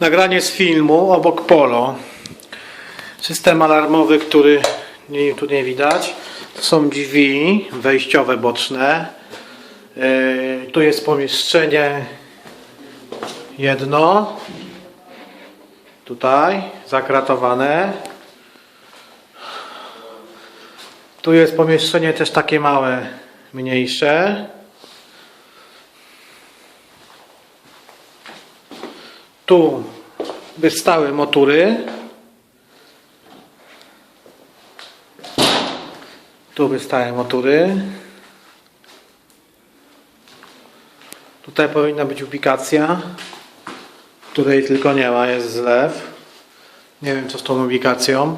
Nagranie z filmu obok Polo. System alarmowy, który nie, tu nie widać. To są drzwi wejściowe boczne. Yy, tu jest pomieszczenie jedno. Tutaj zakratowane. Tu jest pomieszczenie też takie małe, mniejsze. Tu by stały motury. Tu by stały motury. Tutaj powinna być ubikacja, której tylko nie ma, jest zlew. Nie wiem co z tą ubikacją,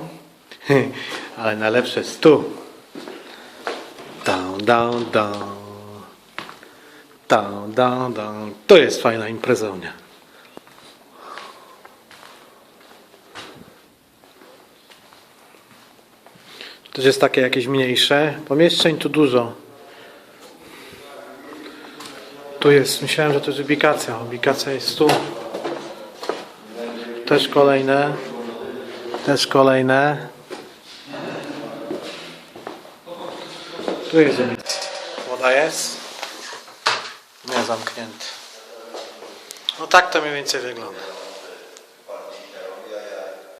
ale najlepsze jest tu. Down, down, down. Down, down, down. To jest fajna imprezonia. Też jest takie jakieś mniejsze. Pomieszczeń tu dużo. Tu jest, myślałem, że to jest ubikacja. Ubikacja jest tu. Też kolejne. Też kolejne. Tu jest. Woda jest. Nie zamknięty. No tak to mniej więcej wygląda.